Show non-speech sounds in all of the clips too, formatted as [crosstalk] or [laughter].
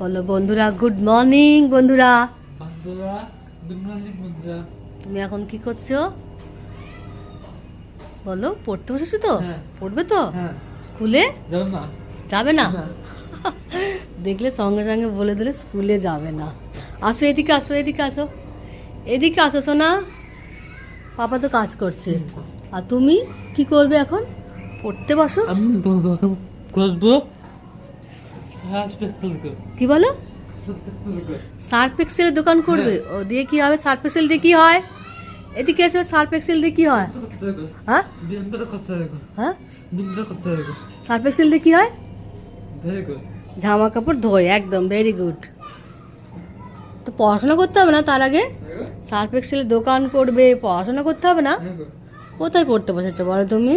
বলো বন্ধুরা good morning বন্ধুরা। বন্ধুরা গুড মর্নিং বন্ধুরা। তুমি এখন কি করছ? বলো পড়তে বসেছো তো? হ্যাঁ। পড়বে তো? হ্যাঁ। স্কুলে? যাবে না। না। [laughs] দেখলে সঙ্গে সঙ্গে বলে দিলে স্কুলে যাবে না। আসো এদিকে আসো এদিকে আসো। এদিকে আসো সোনা। পাপা তো কাজ করছে। আর তুমি কি করবে এখন? পড়তে বসো। আমি করব। হ্যাঁ কি বলো? সার্ফ এক্সেলের দোকান করবে। ও দিয়ে কি হবে? সার্ফ এক্সেল দিয়ে কি হয়? এদিকে এসে সার্ফ এক্সেল দিয়ে কি হয়? হ্যাঁ? হ্যাঁ? সার্ফ এক্সেল দিয়ে কি হয়? জামা কাপড় ধোয় একদম ভেরি গুড তো পড়াশোনা করতে হবে না তার আগে? সার্ফ এক্সেলের দোকান করবে পড়াশোনা করতে হবে না? কোথায় পড়তে বসেছো বলো তুমি?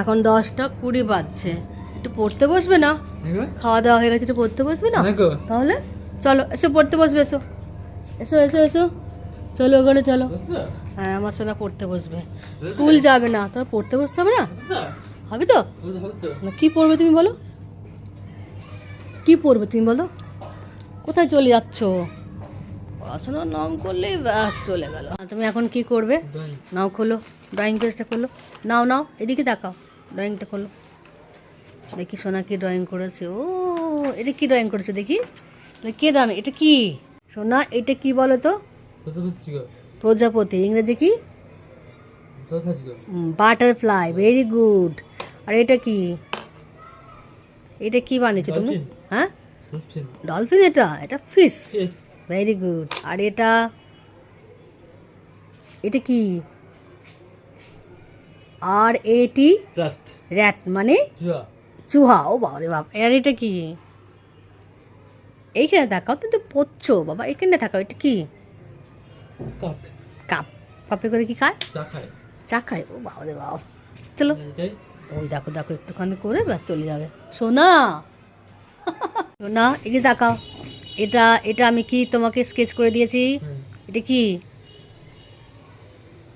এখন দশটা কুড়ি বাজছে। একটু পড়তে বসবে না? খাওয়া দাওয়া হয়ে গেছে একটু পড়তে বসবে না? তাহলে চলো এসো পড়তে বসবে এসো। এসো এসো এসো। চলো ওখানে চলো। হ্যাঁ আমার সোনা পড়তে বসবে। স্কুল যাবে না তো পড়তে বসতে হবে না? হবে তো? না কি পড়বে তুমি বলো? কি পড়বে তুমি বলো? কোথায় চলে যাচ্ছ? পড়াশোনার নাম করলে ব্যাস চলে গেল। তুমি এখন কি করবে? নাও খোলো ড্রয়িং পেজটা খোলো। নাও নাও এদিকে দেখাও। ড্রয়িংটা খোলো। দেখি সোনা কি ড্রয়িং করেছে। ও এটা কি ড্রয়িং করেছে দেখি? কে দান এটা কি? সোনা এটা কি বলো তো প্রজাপতি ইংরেজি কি? বাটারফ্লাই ভেরি গুড আর এটা কি? এটা কি বানিয়েছো তুমি? হ্যাঁ? ডলফিন এটা? এটা ফিশ. ভেরি গুড আর এটা? এটা কি? আর এটি র্যাট মানে? চুহা ও বাবা রে বাপ আর এটা কি? এইখানে তাকাও তুমি তো পড়ছো বাবা এখানে তাকাও এটা কি? কাপ কাপে করে কি খায়। চা খায় ও বাবা রে বাবা চলো। ওই দেখো দেখো একটুখানি করে ব্যাস চলে যাবে। সোনা! [laughs] সোনা যে দেখাও এটা এটা আমি কি তোমাকে স্কেচ করে দিয়েছি? এটা কি?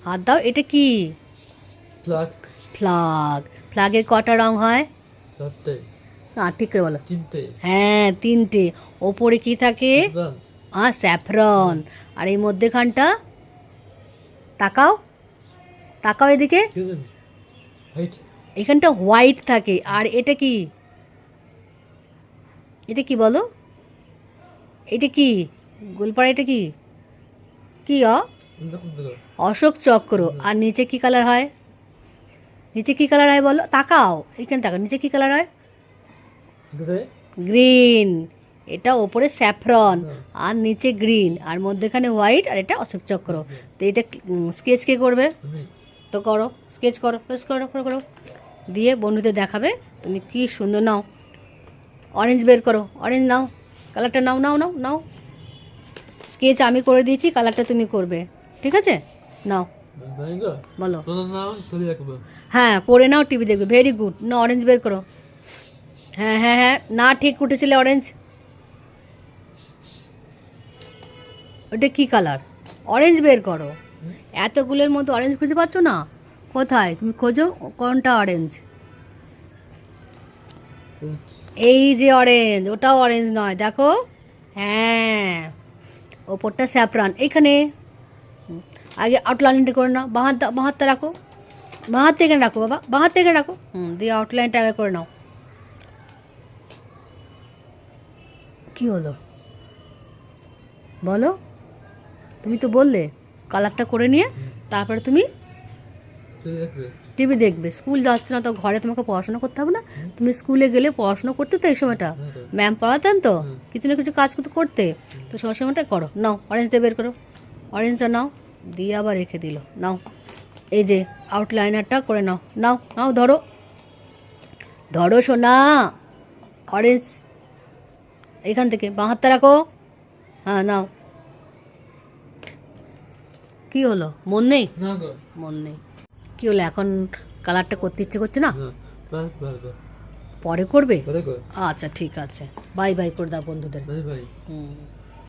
হাত দাও এটা কি? ফ্লাগ ফ্লাগের কটা রং হয়? না ঠিক করে বলো। হ্যাঁ তিনটে। ওপরে কি থাকে? হ্যাঁ স্যাফরন। আর এই মধ্যেখানটা? তাকাও। তাকাও এদিকে। এখানটা হোয়াইট থাকে। আর এটা কি? এটা কি বলো? এটা কি? গোলপাড়া এটা কি? কি অশোক চক্র। আর নিচে কি কালার হয়? নিচে কি কালার হয় বলো? তাকাও এখানে তাকাও নিচে কি কালার হয়? গ্রিন এটা ওপরে স্যাফরন আর নিচে গ্রিন আর মধ্যেখানে হোয়াইট আর এটা অশোক চক্র। তো এটা স্কেচ কে করবে? তো করো স্কেচ করো বেশ করো করো করো। দিয়ে বন্ধুদের দেখাবে তুমি কি সুন্দর নাও। অরেঞ্জ বের করো অরেঞ্জ নাও কালারটা নাও নাও নাও নাও। স্কেচ আমি করে দিয়েছি কালারটা তুমি করবে ঠিক আছে? নাও। বলো। হ্যাঁ পরে নাও টিভি দেখবে ভেরি গুড না অরেঞ্জ বের করো। হ্যাঁ হ্যাঁ হ্যাঁ না ঠিক উঠেছিলে অরেঞ্জ ওটা কি কালার অরেঞ্জ বের করো। এতগুলোর মধ্যে অরেঞ্জ খুঁজে পাচ্ছ না? কোথায়? তুমি খোঁজো কোনটা অরেঞ্জ এই যে অরেঞ্জ ওটাও অরেঞ্জ নয় দেখো। হ্যাঁ ওপরটা স্যাফরান এইখানে হুম, আগে আউটলাইনটা করে নাও বাঁ হাত বাঁ হাতটা রাখো বাঁ হাত থেকে রাখো বাবা বাঁ হাত থেকে রাখো হুম দিয়ে আউটলাইনটা আগে করে নাও কি হলো বলো তুমি তো বললে কালারটা করে নিয়ে তারপরে তুমি টিভি দেখবে স্কুল যাচ্ছে না তো ঘরে তোমাকে পড়াশোনা করতে হবে না। তুমি স্কুলে গেলে পড়াশোনা করতে তো এই সময়টা। ম্যাম পড়াতেন তো? কিছু না কিছু কাজ করতে। করতে তো সব সময়টা করো। নাও অরেঞ্জটা বের করো। অরেঞ্জটা নাও। দিয়ে আবার রেখে দিল। নাও এই যে আউটলাইনারটা করে নাও। নাও নাও ধরো। ধরো সোনা। অরেঞ্জ এখান থেকে বাঁ হাতটা রাখো। হ্যাঁ নাও। কি হলো? মন নেই? মন নেই। কি হলো এখন কালারটা করতে ইচ্ছে করছে না? পরে করবে? আচ্ছা ঠিক আছে। বাই বাই করে দাও বন্ধুদের। হুম।